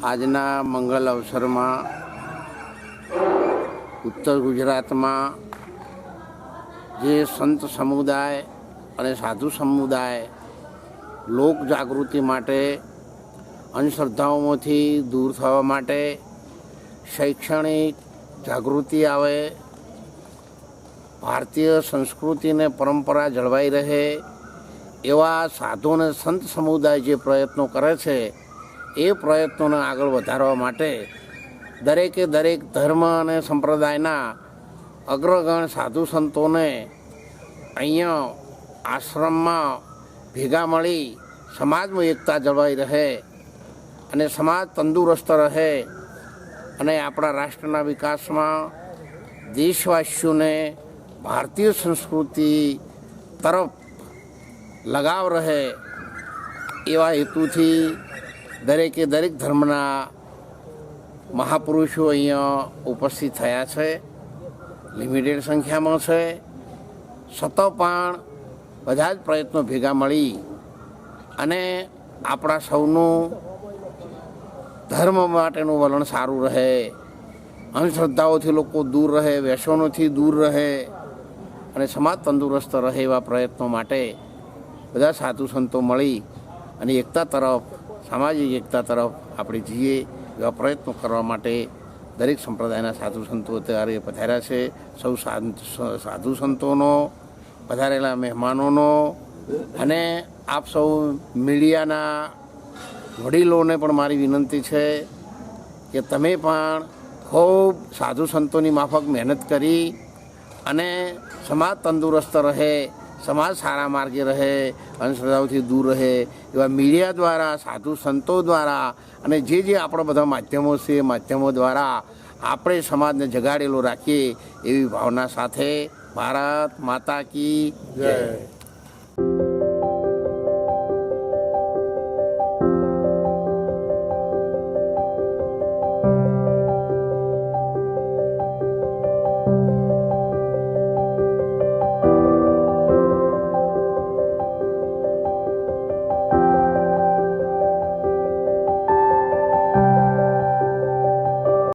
આજના મંગલ અવસરમાં ઉત્તર ગુજરાતમાં જે સંત સમુદાય અને સાધુ સમુદાય લોક જાગૃતિ માટે, અંધશ્રદ્ધાઓમાંથી દૂર થવા માટે શૈક્ષણિક જાગૃતિ આવે, ભારતીય સંસ્કૃતિને પરંપરા જળવાઈ રહે, એવા સાધુ અને સંત સમુદાય જે પ્રયત્નો કરે છે એ પ્રયત્નોને આગળ વધારવા માટે દરેકે દરેક ધર્મ અને સંપ્રદાયના અગ્રગણ સાધુ સંતોને અહીંયા આશ્રમમાં ભેગા મળી સમાજમાં એકતા જળવાઈ રહે અને સમાજ તંદુરસ્ત રહે અને આપણા રાષ્ટ્રના વિકાસમાં દેશવાસીઓને ભારતીય સંસ્કૃતિ તરફ લગાવ રહે એવા હેતુથી દરેકે દરેક ધર્મના મહાપુરુષો અહીંયા ઉપસ્થિત થયા છે. લિમિટેડ સંખ્યામાં છે. છતાં પણ બધા જ પ્રયત્નો ભેગા મળી અને આપણા સૌનું ધર્મ માટેનું વલણ સારું રહે. અંધશ્રદ્ધાઓથી લોકો દૂર રહે, વ્યસનોથી દૂર રહે અને સમાજ તંદુરસ્ત રહે એવા પ્રયત્નો માટે બધા સાધુ સંતો મળી અને એકતા તરફ સામાજિક એકતા તરફ આપણે જઈએ એવા પ્રયત્નો કરવા માટે દરેક સંપ્રદાયના સાધુ સંતો અત્યારે પધાર્યા છે. સૌ સાધુ સંતોનો, પધારેલા મહેમાનોનો અને આપ સૌ મીડિયાના વડીલોને પણ મારી વિનંતી છે કે તમે પણ ખૂબ સાધુ સંતોની માફક મહેનત કરી અને સમાજ તંદુરસ્ત રહે સમાજ સારા માર્ગે રહે, અંધશ્રદ્ધાઓથી દૂર રહે, એવા મીડિયા દ્વારા, સાધુ સંતો દ્વારા અને જે જે આપણા બધા માધ્યમો છે, એ માધ્યમો દ્વારા આપણે સમાજને જગાડેલો રાખીએ એવી ભાવના સાથે ભારત માતા કી જય.